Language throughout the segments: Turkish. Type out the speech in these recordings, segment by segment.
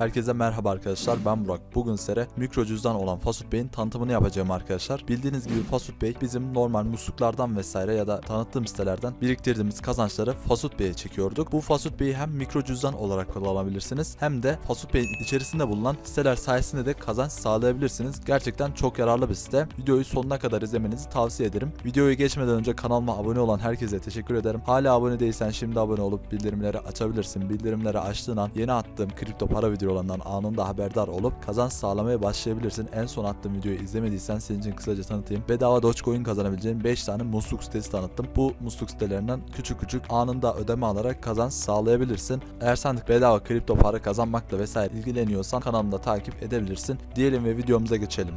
Herkese merhaba arkadaşlar ben Burak. Bugün sizlere mikro cüzdan olan Fasut Bey'in tanıtımını yapacağım arkadaşlar. Bildiğiniz gibi Fasut Bey bizim normal musluklardan vesaire ya da tanıttığım sitelerden biriktirdiğimiz kazançları Fasut Bey'e çekiyorduk. Bu Fasut Bey'i hem mikro cüzdan olarak kullanabilirsiniz hem de Fasut Bey'in içerisinde bulunan siteler sayesinde de kazanç sağlayabilirsiniz. Gerçekten çok yararlı bir site. Videoyu sonuna kadar izlemenizi tavsiye ederim. Videoyu geçmeden önce kanalıma abone olan herkese teşekkür ederim. Hala abone değilsen şimdi abone olup bildirimleri açabilirsin. Bildirimleri açtığın an yeni attığım kripto para videolarından anında haberdar olup kazanç sağlamaya başlayabilirsin. En son attığım videoyu izlemediysen senin için kısaca tanıtayım. Bedava Dogecoin kazanabileceğin 5 tane musluk sitesi tanıttım. Bu musluk sitelerinden küçük küçük anında ödeme alarak kazanç sağlayabilirsin. Eğer sen de bedava kripto para kazanmakla vesaire ilgileniyorsan kanalımda takip edebilirsin. Diyelim ve videomuza geçelim.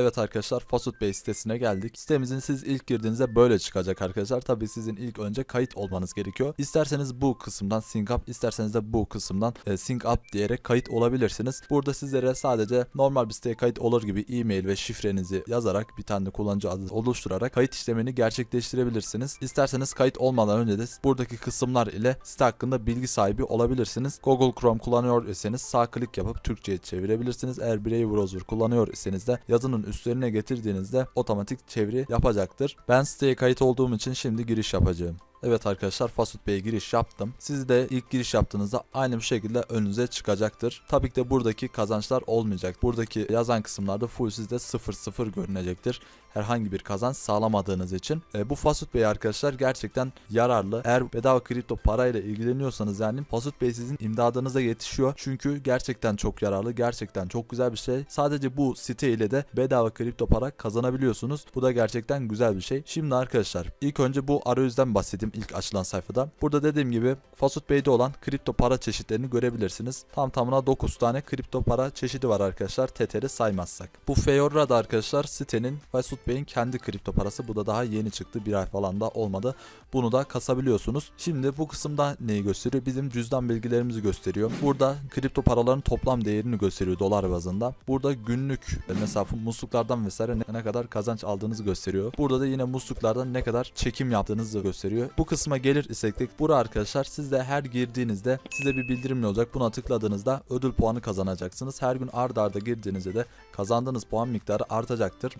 Evet arkadaşlar Fasut Bey sitesine geldik. Sitemizin siz ilk girdiğinizde böyle çıkacak arkadaşlar. Tabi sizin ilk önce kayıt olmanız gerekiyor. İsterseniz bu kısımdan sync up, isterseniz de bu kısımdan e, sync up diyerek kayıt olabilirsiniz. Burada sizlere sadece normal bir siteye kayıt olur gibi e-mail ve şifrenizi yazarak bir tane kullanıcı adı oluşturarak kayıt işlemini gerçekleştirebilirsiniz. İsterseniz kayıt olmadan önce de buradaki kısımlar ile site hakkında bilgi sahibi olabilirsiniz. Google Chrome kullanıyor iseniz sağ klik yapıp Türkçe'ye çevirebilirsiniz. Eğer Brave browser kullanıyor iseniz de yazının üstlerine getirdiğinizde otomatik çeviri yapacaktır. Ben siteye kayıt olduğum için şimdi giriş yapacağım. Evet arkadaşlar Fasut Bey'e giriş yaptım. Siz de ilk giriş yaptığınızda aynı bir şekilde önünüze çıkacaktır. Tabii ki de buradaki kazançlar olmayacak. Buradaki yazan kısımlarda full sizde 00 görünecektir. Herhangi bir kazanç sağlamadığınız için. E, bu Fasut Bey arkadaşlar gerçekten yararlı. Eğer bedava kripto parayla ilgileniyorsanız yani Fasut Bey sizin imdadınıza yetişiyor. Çünkü gerçekten çok yararlı. Gerçekten çok güzel bir şey. Sadece bu site ile de bedava kripto para kazanabiliyorsunuz. Bu da gerçekten güzel bir şey. Şimdi arkadaşlar ilk önce bu arayüzden bahsedeyim ilk açılan sayfada. Burada dediğim gibi Fasut Bey'de olan kripto para çeşitlerini görebilirsiniz. Tam tamına 9 tane kripto para çeşidi var arkadaşlar. Tether'i saymazsak. Bu Feyorra da arkadaşlar sitenin Fasut Bey'in kendi kripto parası. Bu da daha yeni çıktı. Bir ay falan da olmadı. Bunu da kasabiliyorsunuz. Şimdi bu kısımda neyi gösteriyor? Bizim cüzdan bilgilerimizi gösteriyor. Burada kripto paraların toplam değerini gösteriyor dolar bazında. Burada günlük e, mesela musluklardan vesaire ne kadar kazanç aldığınızı gösteriyor. Burada da yine musluklardan ne kadar çekim yaptığınızı gösteriyor. Bu kısma gelir isek de bura arkadaşlar siz de her girdiğinizde size bir bildirim olacak. Buna tıkladığınızda ödül puanı kazanacaksınız. Her gün ard arda girdiğinizde de kazandığınız puan miktarı artacaktır.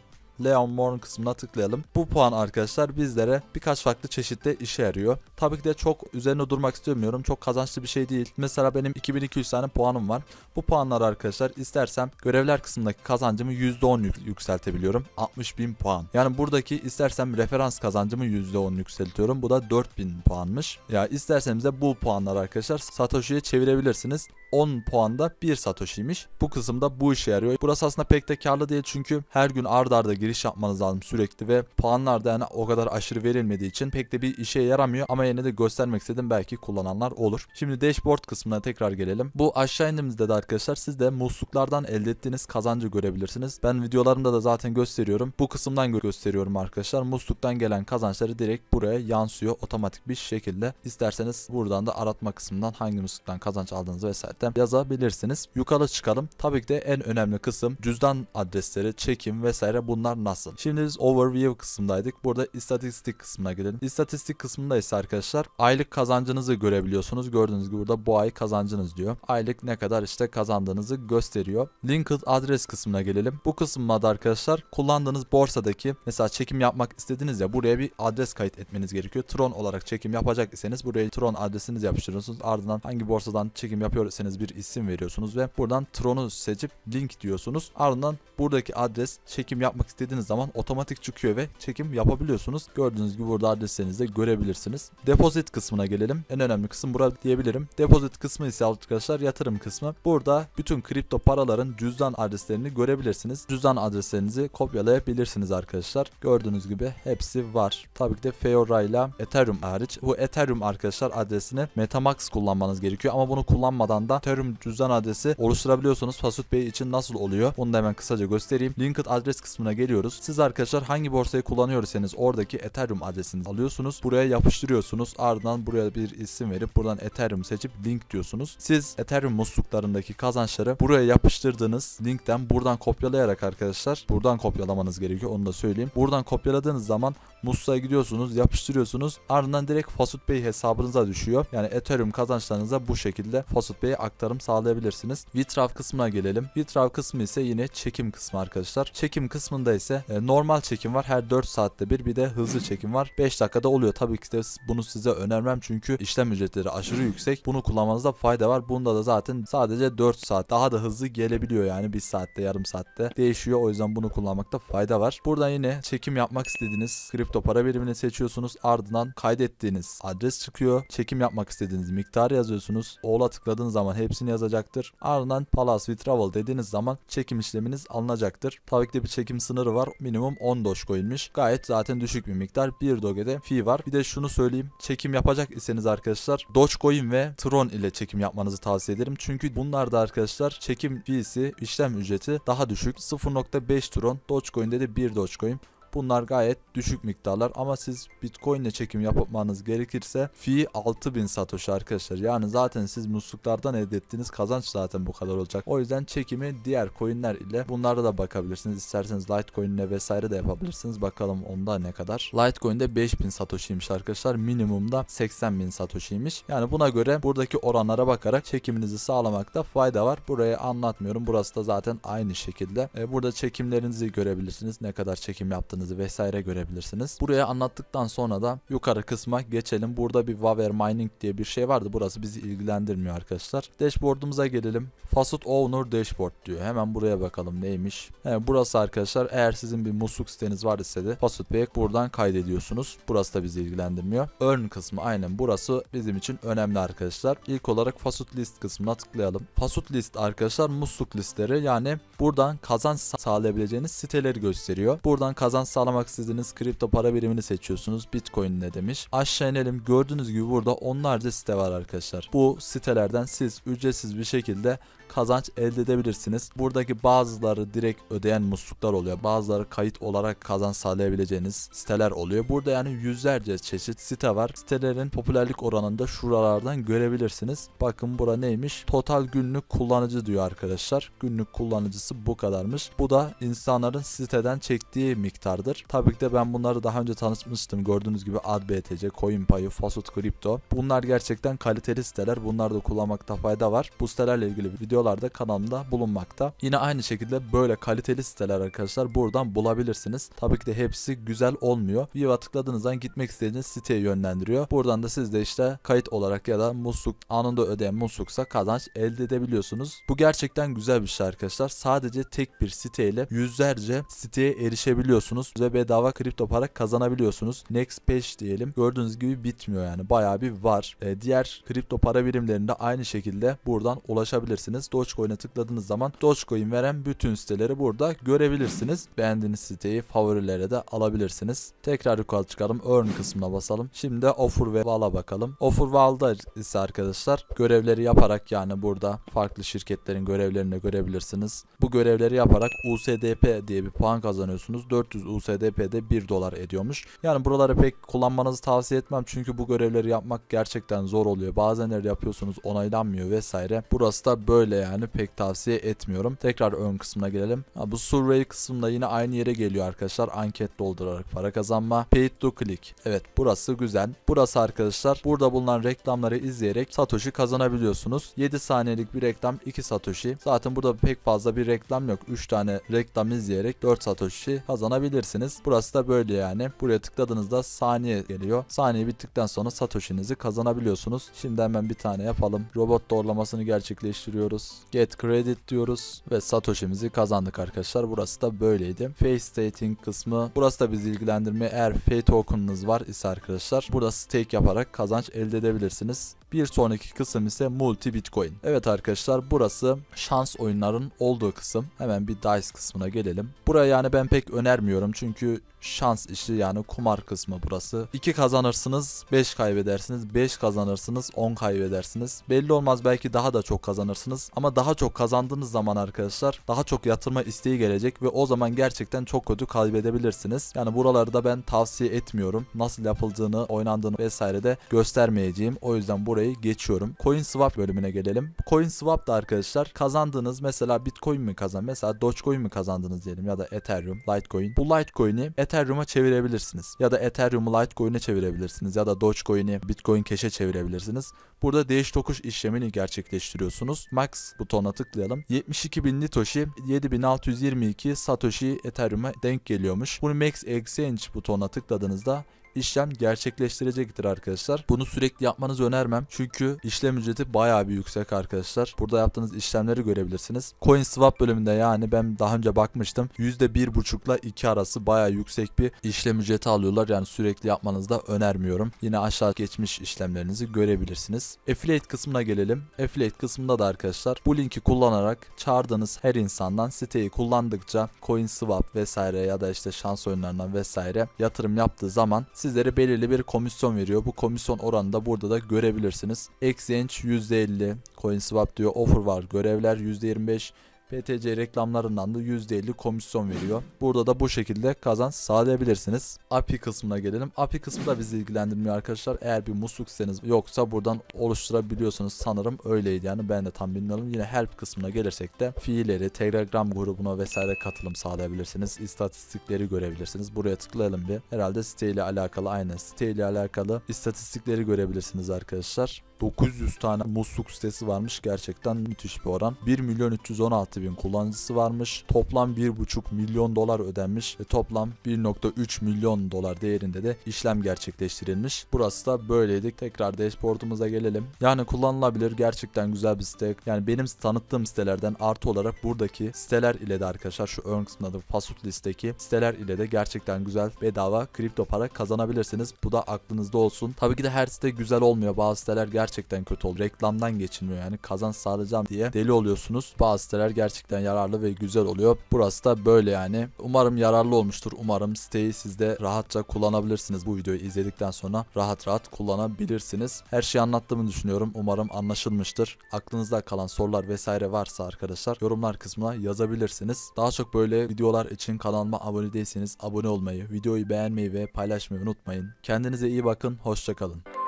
Leon Morn kısmına tıklayalım. Bu puan arkadaşlar bizlere birkaç farklı çeşitte işe yarıyor. Tabii ki de çok üzerine durmak istemiyorum. Çok kazançlı bir şey değil. Mesela benim 2200 tane puanım var. Bu puanlar arkadaşlar istersem görevler kısmındaki kazancımı %10 yük- yükseltebiliyorum. 60.000 puan. Yani buradaki istersem referans kazancımı %10 yükseltiyorum. Bu da 4000 puanmış. Ya isterseniz de bu puanlar arkadaşlar Satoshi'ye çevirebilirsiniz. 10 puanda 1 Satoshi'ymiş. Bu kısımda bu işe yarıyor. Burası aslında pek de karlı değil çünkü her gün ard arda giriş yapmanız lazım sürekli ve puanlar da yani o kadar aşırı verilmediği için pek de bir işe yaramıyor ama yine de göstermek istedim belki kullananlar olur. Şimdi dashboard kısmına tekrar gelelim. Bu aşağı indiğimizde de arkadaşlar siz de musluklardan elde ettiğiniz kazancı görebilirsiniz. Ben videolarımda da zaten gösteriyorum. Bu kısımdan gö- gösteriyorum arkadaşlar. Musluktan gelen kazançları direkt buraya yansıyor otomatik bir şekilde. İsterseniz buradan da aratma kısmından hangi musluktan kazanç aldığınızı vesaire de yazabilirsiniz. Yukarı çıkalım. Tabii ki de en önemli kısım cüzdan adresleri, çekim vesaire bunlar nasıl? Şimdi biz overview kısmındaydık. Burada istatistik kısmına gidelim. İstatistik kısmında ise arkadaşlar aylık kazancınızı görebiliyorsunuz. Gördüğünüz gibi burada bu ay kazancınız diyor. Aylık ne kadar işte kazandığınızı gösteriyor. Linked adres kısmına gelelim. Bu kısımda da arkadaşlar kullandığınız borsadaki mesela çekim yapmak istediniz ya buraya bir adres kayıt etmeniz gerekiyor. Tron olarak çekim yapacak iseniz buraya Tron adresinizi yapıştırıyorsunuz. Ardından hangi borsadan çekim yapıyor iseniz bir isim veriyorsunuz ve buradan Tron'u seçip link diyorsunuz. Ardından buradaki adres çekim yapmak istediğiniz zaman otomatik çıkıyor ve çekim yapabiliyorsunuz. Gördüğünüz gibi burada adreslerinizi de görebilirsiniz. Depozit kısmına gelelim. En önemli kısım burada diyebilirim. Depozit kısmı ise arkadaşlar yatırım kısmı. Burada bütün kripto paraların cüzdan adreslerini görebilirsiniz. Cüzdan adreslerinizi kopyalayabilirsiniz arkadaşlar. Gördüğünüz gibi hepsi var. Tabii ki de Feora ile Ethereum hariç. Bu Ethereum arkadaşlar adresini Metamask kullanmanız gerekiyor ama bunu kullanmadan da Ethereum cüzdan adresi oluşturabiliyorsunuz. Fasut Bey için nasıl oluyor? Onu da hemen kısaca göstereyim. Linked adres kısmına geliyoruz. Siz arkadaşlar hangi borsayı kullanıyorsanız oradaki Ethereum adresini alıyorsunuz. Buraya yapıştırıyorsunuz. Ardından buraya bir isim verip buradan Ethereum seçip link diyorsunuz. Siz Ethereum musluklarındaki kazançları buraya yapıştırdığınız linkten buradan kopyalayarak arkadaşlar buradan kopyalamanız gerekiyor. Onu da söyleyeyim. Buradan kopyaladığınız zaman musluğa gidiyorsunuz, yapıştırıyorsunuz. Ardından direkt Fasut Bey hesabınıza düşüyor. Yani Ethereum kazançlarınıza bu şekilde Fasut Bey'e aktarım sağlayabilirsiniz. Vitrav kısmına gelelim. Vitrav kısmı ise yine çekim kısmı arkadaşlar. Çekim kısmında ise e, normal çekim var. Her 4 saatte bir bir de hızlı çekim var. 5 dakikada oluyor. Tabii ki de bunu size önermem çünkü işlem ücretleri aşırı yüksek. Bunu kullanmanızda fayda var. Bunda da zaten sadece 4 saat daha da hızlı gelebiliyor yani 1 saatte yarım saatte değişiyor. O yüzden bunu kullanmakta fayda var. Buradan yine çekim yapmak istediğiniz kripto para birimini seçiyorsunuz. Ardından kaydettiğiniz adres çıkıyor. Çekim yapmak istediğiniz miktarı yazıyorsunuz. Oğla tıkladığınız zaman hepsini yazacaktır. Ardından with Travel dediğiniz zaman çekim işleminiz alınacaktır. Tabii ki de bir çekim sınırı var. Minimum 10 Dogecoin'miş. Gayet zaten düşük bir miktar. 1 Doge'de fee var. Bir de şunu söyleyeyim. Çekim yapacak iseniz arkadaşlar Dogecoin ve Tron ile çekim yapmanızı tavsiye ederim. Çünkü bunlarda arkadaşlar çekim fee'si, işlem ücreti daha düşük. 0.5 Tron, Dogecoin'de de 1 Dogecoin. Bunlar gayet düşük miktarlar ama siz Bitcoin ile çekim yapmanız gerekirse fee 6000 satoshi arkadaşlar. Yani zaten siz musluklardan elde ettiğiniz kazanç zaten bu kadar olacak. O yüzden çekimi diğer coinler ile bunlara da bakabilirsiniz. İsterseniz Litecoin ile vesaire de yapabilirsiniz. Bakalım onda ne kadar. Litecoin'de 5000 satoshi'ymiş arkadaşlar. Minimumda 80.000 satoshi'ymiş. Yani buna göre buradaki oranlara bakarak çekiminizi sağlamakta fayda var. Burayı anlatmıyorum. Burası da zaten aynı şekilde. E, burada çekimlerinizi görebilirsiniz. Ne kadar çekim yaptığınızı vesaire görebilirsiniz. Buraya anlattıktan sonra da yukarı kısma geçelim. Burada bir Waver Mining diye bir şey vardı. Burası bizi ilgilendirmiyor arkadaşlar. Dashboard'umuza gelelim. Faucet Owner Dashboard diyor. Hemen buraya bakalım neymiş. He, burası arkadaşlar eğer sizin bir musluk siteniz var ise de Faucet Bey buradan kaydediyorsunuz. Burası da bizi ilgilendirmiyor. Earn kısmı aynen burası bizim için önemli arkadaşlar. İlk olarak Faucet List kısmına tıklayalım. Faucet List arkadaşlar musluk listleri yani buradan kazanç sağlayabileceğiniz siteleri gösteriyor. Buradan kazanç sağlamak istediğiniz kripto para birimini seçiyorsunuz. Bitcoin ne demiş. Aşağı inelim. Gördüğünüz gibi burada onlarca site var arkadaşlar. Bu sitelerden siz ücretsiz bir şekilde kazanç elde edebilirsiniz. Buradaki bazıları direkt ödeyen musluklar oluyor. Bazıları kayıt olarak kazanç sağlayabileceğiniz siteler oluyor. Burada yani yüzlerce çeşit site var. Sitelerin popülerlik oranında şuralardan görebilirsiniz. Bakın bura neymiş? Total günlük kullanıcı diyor arkadaşlar. Günlük kullanıcısı bu kadarmış. Bu da insanların siteden çektiği miktardır. Tabii ki de ben bunları daha önce tanıtmıştım. Gördüğünüz gibi AdBTC, CoinPayo, Faucet Crypto. Bunlar gerçekten kaliteli siteler. Bunları da kullanmakta fayda var. Bu sitelerle ilgili videolar da kanalımda bulunmakta. Yine aynı şekilde böyle kaliteli siteler arkadaşlar buradan bulabilirsiniz. Tabii ki de hepsi güzel olmuyor. Viva tıkladığınızda gitmek istediğiniz siteye yönlendiriyor. Buradan da siz de işte kayıt olarak ya da musluk anında ödeyen musluksa kazanç elde edebiliyorsunuz. Bu gerçekten güzel bir şey arkadaşlar. Sadece tek bir siteyle yüzlerce siteye erişebiliyorsunuz ve bedava kripto para kazanabiliyorsunuz. Next page diyelim. Gördüğünüz gibi bitmiyor yani. Bayağı bir var. Ee, diğer kripto para birimlerinde aynı şekilde buradan ulaşabilirsiniz. Dogecoin'e tıkladığınız zaman Dogecoin veren bütün siteleri burada görebilirsiniz. Beğendiğiniz siteyi favorilere de alabilirsiniz. Tekrar yukarı çıkalım. Earn kısmına basalım. Şimdi de Offer ve Val'a bakalım. Offer Val'da ise arkadaşlar görevleri yaparak yani burada farklı şirketlerin görevlerini görebilirsiniz. Bu görevleri yaparak USDP diye bir puan kazanıyorsunuz. 400 USDP'de 1 dolar ediyormuş. Yani buraları pek kullanmanızı tavsiye etmem çünkü bu görevleri yapmak gerçekten zor oluyor. Bazenleri yapıyorsunuz onaylanmıyor vesaire. Burası da böyle yani pek tavsiye etmiyorum. Tekrar ön kısmına gelelim. Ha, bu survey kısmında yine aynı yere geliyor arkadaşlar. Anket doldurarak para kazanma. Paid to click. Evet burası güzel. Burası arkadaşlar burada bulunan reklamları izleyerek Satoshi kazanabiliyorsunuz. 7 saniyelik bir reklam 2 Satoshi. Zaten burada pek fazla bir reklam yok. 3 tane reklam izleyerek 4 Satoshi kazanabilirsiniz. Burası da böyle yani. Buraya tıkladığınızda saniye geliyor. Saniye bittikten sonra Satoshi'nizi kazanabiliyorsunuz. Şimdi hemen bir tane yapalım. Robot doğrulamasını gerçekleştiriyoruz. Get credit diyoruz ve Satoshi'mizi kazandık arkadaşlar. Burası da böyleydi. Face stating kısmı. Burası da bizi ilgilendirmiyor. Eğer F token'ınız var ise arkadaşlar burada stake yaparak kazanç elde edebilirsiniz. Bir sonraki kısım ise multi bitcoin. Evet arkadaşlar burası şans oyunların olduğu kısım. Hemen bir dice kısmına gelelim. Buraya yani ben pek önermiyorum çünkü şans işi yani kumar kısmı burası. 2 kazanırsınız 5 kaybedersiniz. 5 kazanırsınız 10 kaybedersiniz. Belli olmaz belki daha da çok kazanırsınız. Ama daha çok kazandığınız zaman arkadaşlar daha çok yatırma isteği gelecek ve o zaman gerçekten çok kötü kaybedebilirsiniz. Yani buraları da ben tavsiye etmiyorum. Nasıl yapıldığını, oynandığını vesaire de göstermeyeceğim. O yüzden buraya burayı geçiyorum. Coin swap bölümüne gelelim. Coin swap da arkadaşlar kazandığınız mesela Bitcoin mi kazan mesela Dogecoin mi kazandınız diyelim ya da Ethereum, Litecoin. Bu Litecoin'i Ethereum'a çevirebilirsiniz. Ya da Ethereum'u Litecoin'e çevirebilirsiniz ya da Dogecoin'i Bitcoin Cash'e çevirebilirsiniz. Burada değiş tokuş işlemini gerçekleştiriyorsunuz. Max butonuna tıklayalım. 72.000 Litoshi 7622 Satoshi Ethereum'a denk geliyormuş. Bunu Max Exchange butonuna tıkladığınızda işlem gerçekleştirecektir arkadaşlar. Bunu sürekli yapmanızı önermem. Çünkü işlem ücreti bayağı bir yüksek arkadaşlar. Burada yaptığınız işlemleri görebilirsiniz. Coin swap bölümünde yani ben daha önce bakmıştım. %1.5 ile 2 arası bayağı yüksek bir işlem ücreti alıyorlar. Yani sürekli yapmanızı da önermiyorum. Yine aşağı geçmiş işlemlerinizi görebilirsiniz. Affiliate kısmına gelelim. Affiliate kısmında da arkadaşlar bu linki kullanarak çağırdığınız her insandan siteyi kullandıkça coin swap vesaire ya da işte şans oyunlarından vesaire yatırım yaptığı zaman sizlere belirli bir komisyon veriyor. Bu komisyon oranını da burada da görebilirsiniz. Exchange %50, CoinSwap diyor offer var, görevler %25, PTC reklamlarından da %50 komisyon veriyor. Burada da bu şekilde kazanç sağlayabilirsiniz. API kısmına gelelim. API kısmı da bizi ilgilendirmiyor arkadaşlar. Eğer bir musluk siteniz yoksa buradan oluşturabiliyorsunuz. Sanırım öyleydi yani ben de tam bilmiyorum. Yine help kısmına gelirsek de fiilleri, Telegram grubuna vesaire katılım sağlayabilirsiniz. İstatistikleri görebilirsiniz. Buraya tıklayalım bir. Herhalde siteyle alakalı aynı. Siteyle alakalı istatistikleri görebilirsiniz arkadaşlar. 900 tane musluk sitesi varmış. Gerçekten müthiş bir oran. 1 milyon 316 bin kullanıcısı varmış. Toplam 1,5 milyon dolar ödenmiş ve toplam 1.3 milyon dolar değerinde de işlem gerçekleştirilmiş. Burası da böyleydi. Tekrar dashboard'umuza gelelim. Yani kullanılabilir. Gerçekten güzel bir site. Yani benim tanıttığım sitelerden artı olarak buradaki siteler ile de arkadaşlar şu ön kısmında da Fasut listeki siteler ile de gerçekten güzel bedava kripto para kazanabilirsiniz. Bu da aklınızda olsun. Tabii ki de her site güzel olmuyor. Bazı siteler gerçekten kötü oluyor. Reklamdan geçilmiyor yani kazanç sağlayacağım diye deli oluyorsunuz. Bazı siteler gerçekten yararlı ve güzel oluyor. Burası da böyle yani. Umarım yararlı olmuştur. Umarım siteyi siz de rahatça kullanabilirsiniz. Bu videoyu izledikten sonra rahat rahat kullanabilirsiniz. Her şeyi anlattığımı düşünüyorum. Umarım anlaşılmıştır. Aklınızda kalan sorular vesaire varsa arkadaşlar yorumlar kısmına yazabilirsiniz. Daha çok böyle videolar için kanalıma abone değilseniz abone olmayı, videoyu beğenmeyi ve paylaşmayı unutmayın. Kendinize iyi bakın. Hoşçakalın.